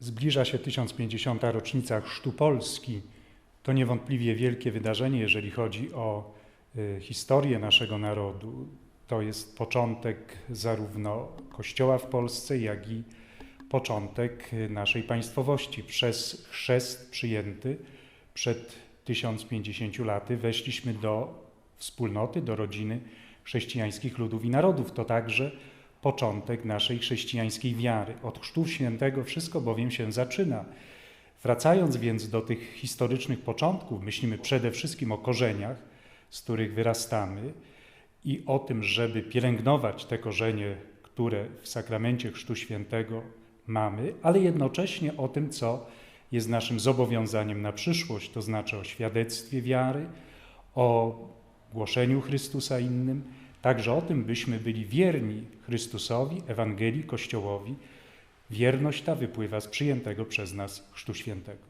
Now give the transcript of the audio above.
Zbliża się 1050. rocznica Chrztu Polski. To niewątpliwie wielkie wydarzenie, jeżeli chodzi o y, historię naszego narodu. To jest początek zarówno Kościoła w Polsce, jak i początek y, naszej państwowości. Przez chrzest przyjęty przed 1050 laty weszliśmy do wspólnoty, do rodziny chrześcijańskich ludów i narodów. To także początek naszej chrześcijańskiej wiary. Od Chrztu Świętego wszystko bowiem się zaczyna. Wracając więc do tych historycznych początków, myślimy przede wszystkim o korzeniach, z których wyrastamy i o tym, żeby pielęgnować te korzenie, które w sakramencie Chrztu Świętego mamy, ale jednocześnie o tym, co jest naszym zobowiązaniem na przyszłość, to znaczy o świadectwie wiary, o głoszeniu Chrystusa innym, także o tym, byśmy byli wierni Chrystusowi, Ewangelii, Kościołowi. Wierność ta wypływa z przyjętego przez nas Chrztu Świętego.